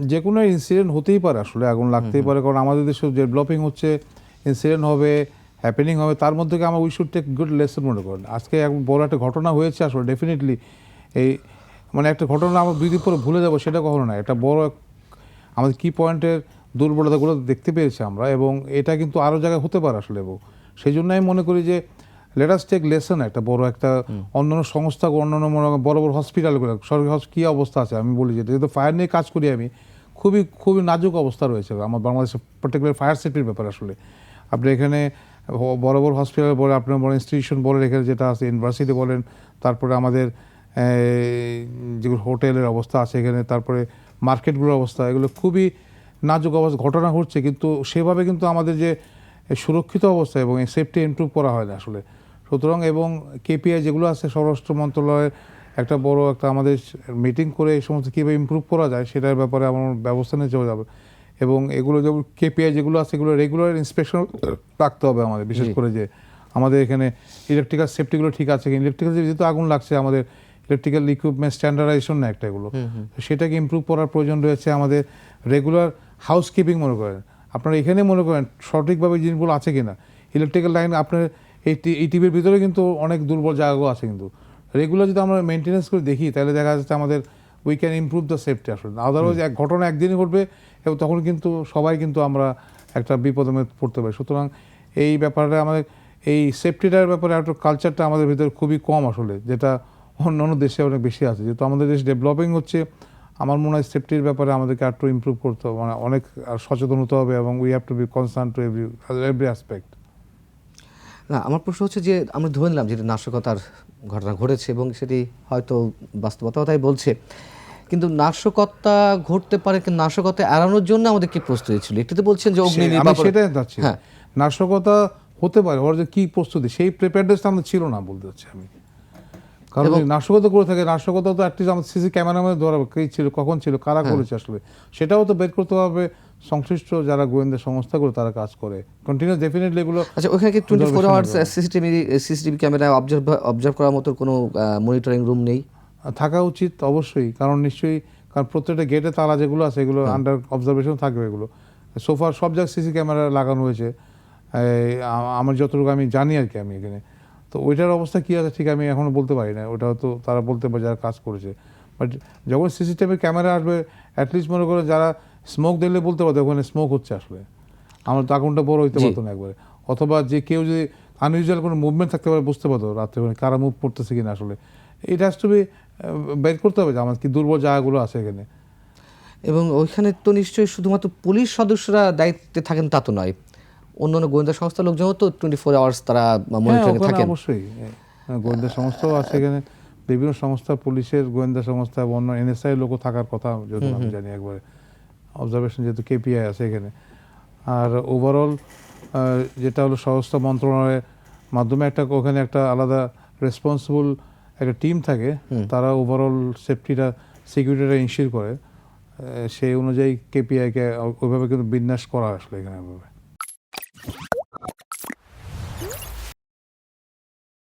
যে কোনো ইনসিডেন্ট হতেই পারে আসলে আগুন লাগতেই পারে। কারণ আমাদের দেশে ডেভেলপিং হচ্ছে ইনসিডেন্ট হবে হ্যাপেনিং হবে তার মধ্যে আমরা we should take good lesson মনে করেন। আজকে এক বড় একটা ঘটনা হয়েছে আসলে ডেফিনেটলি এই মানে একটা ঘটনা আমরা দুই দিন পরে ভুলে যাব সেটা কখনো না। এটা বড় এক- আমাদের কি পয়েন্টের দুর্বলতাগুলো দেখতে পেয়েছি আমরা এবং এটা কিন্তু আরও জায়গায় হতে পারে আসলে এবং সেই জন্য আমি মনে করি যে লেটাস টেক লেসন একটা বড় একটা অন্যান্য সংস্থা অন্যান্য মনে বড় বড় হসপিটালগুলো সরকারি কী অবস্থা আছে? আমি বলি যেহেতু ফায়ার নিয়ে কাজ করি আমি খুবই খুবই নাজুক অবস্থা রয়েছে। আমার বাংলাদেশের পার্টিকুলার ফায়ার সেফটির ব্যাপার আসলে। আপনি এখানে বড় বড় হসপিটাল বলে আপনার বড় ইনস্টিটিউশন বলেন এখানে যেটা আছে ইউনিভার্সিটি বলেন তারপরে আমাদের যেগুলো হোটেলের অবস্থা আছে এখানে তারপরে মার্কেটগুলোর অবস্থা এগুলো খুবই নাজুক অবস্থা ঘটনা ঘটছে কিন্তু সেভাবে কিন্তু আমাদের যে সুরক্ষিত অবস্থা এবং সেফটি ইমপ্রুভ করা হয় না আসলে। সুতরাং এবং কেপিআই যেগুলো আছে স্বরাষ্ট্র মন্ত্রণালয়ের একটা বড় একটা আমাদের মিটিং করে এই সমস্ত কীভাবে ইমপ্রুভ করা যায় সেটার ব্যাপারে আমার ব্যবস্থা নিয়ে চলে যাবে এবং এগুলো যেমন কেপিআই যেগুলো আছে এগুলো রেগুলার ইন্সপেকশন রাখতে হবে আমাদের বিশেষ করে যে আমাদের এখানে ইলেকট্রিক্যাল সেফটিগুলো ঠিক আছে কি ইলেকট্রিক্যাল যেহেতু আগুন লাগছে আমাদের ইলেকট্রিক্যাল ইকুইপমেন্ট স্ট্যান্ডার্ডাইজেশন না একটা এগুলো। তো সেটাকে ইমপ্রুভ করার প্রয়োজন রয়েছে আমাদের রেগুলার হাউসকিপিং মনে করেন। আপনারা এখানে মনে করেন সঠিকভাবে জিনিসগুলো আছে কিনা। ইলেকট্রিক্যাল লাইন আপনার এই টিভির ভিতরে কিন্তু অনেক দুর্বল জায়গাগুলো আছে কিন্তু। রেগুলার যদি আমরা মেনটেন্যান্স করে দেখি তাহলে দেখা যাচ্ছে আমাদের we can improve the safety আসলে। আদারওয়াইজ এক ঘটনা একদিনই ঘটবে এবং তখন কিন্তু সবাই কিন্তু আমরা একটা বিপদে পড়তে পারি। সুতরাং এই ব্যাপারটা আমাদের এই সেফটিটার ব্যাপারে একটা কালচারটা আমাদের ভিতরে খুবই কম আসলে যেটা অন্য অন্য দেশে অনেক বেশি আছে। যেহেতু আমাদের দেশ ডেভেলপিং হচ্ছে আমার মনে হয় সেফটির ব্যাপারে আমাদেরকে আর একটু ইমপ্রুভ করতে হবে মানে অনেক সচেতন হতে হবে এবং we have to be concern to every every aspect না আমার প্রশ্ন হচ্ছে যে আমরা ধরে নিলাম যেটা নাশকতার ঘটনা ঘটেছে এবং সেটি হয়তো বাস্তবতাই বলছে। কিন্তু নাশকতা ঘটতে পারে কিন্তু নাশকতা এড়ানোর জন্য আমাদের কি প্রস্তুতি ছিল? একটু তো বলছেন যে অগ্নি সেটাই যাচ্ছি হ্যাঁ। নাশকতা হতে পারে ওর যে কি প্রস্তুতি সেই প্রিপেয়ারনেসটা আমাদের ছিল না বলতে চাচ্ছি আমি। কারণ নাশকতা করে থাকে নাশকতা তো অ্যাটলিস্ট আমাদের সিসি ক্যামেরার মধ্যে ধরা কে ছিল কখন ছিল কারা হ্যাঁ। করেছে আসলে সেটাও তো বের করতে হবে। সংশ্লিষ্ট যারা গোয়েন্দা সংস্থাগুলো তারা কাজ করে। কন্টিনিউস ডেফিনেটলি এগুলো আচ্ছা ওখানে কি twenty four hours. CCTV CCTV camera observe observe করার মতো কোনো মনিটরিং রুম নেই? থাকা উচিত অবশ্যই কারণ নিশ্চয়ই কারণ প্রত্যেকটা গেটে তালা যেগুলো আছে এগুলো আন্ডার অবজারভেশন থাকবে এগুলো। সোফার সব জায়গায় সিসি ক্যামেরা লাগানো হয়েছে। আমার যতটুকু আমি জানি আর কি আমি এখানে। তো ওইটার অবস্থা কী আছে ঠিক আমি এখনও বলতে পারি না ওটা হয়তো তারা বলতে পারে যারা কাজ করেছে। বাট যখন সিসিটিভি ক্যামেরা আসবে অ্যাটলিস্ট মনে করো যারা স্মোক দিলে বলতে পারতো ওখানে স্মোক হচ্ছে আসলে। আমার তো আগুনটা বড় হইতে। পারতো না একবারে। অথবা যে কেউ যদি আনইউজুয়াল কোনো মুভমেন্ট থাকতে পারে বুঝতে পারতো রাত্রে ওখানে কারা মুভ করতেছে কিনা আসলে। এটা হ্যাজ টু বি বের করতে হবে যে আমার কি দুর্বল জায়গাগুলো আছে এখানে। এবং ওইখানে তো নিশ্চয়ই শুধুমাত্র পুলিশ সদস্যরা দায়িত্বে থাকেন তা তো নয়। অন্য অন্য গোয়েন্দা সংস্থার লোকজনও তো টোয়েন্টি ফোর আওয়ার্স তারা হ্যাঁ মনিটরিং থাকেন। অবশ্যই। হ্যাঁ, গোয়েন্দা সংস্থাও আছে এখানে। বিভিন্ন সংস্থা পুলিশের গোয়েন্দা সংস্থা এবং অন্য এনএসআই লোকও থাকার কথা যদি আমি জানি একবারে। অবজারভেশন যেহেতু কেপিআই আছে এখানে। আর ওভারঅল যেটা হলো স্বরাষ্ট্র মন্ত্রণালয়ের মাধ্যমে একটা ওখানে একটা আলাদা রেসপন্সিবল একটা টিম থাকে তারা ওভারঅল সেফটিটা সিকিউরিটিটা ইনশিওর করে। সেই অনুযায়ী কেপিআইকে ওইভাবে কিন্তু বিন্যাস করা আসলে এখানে।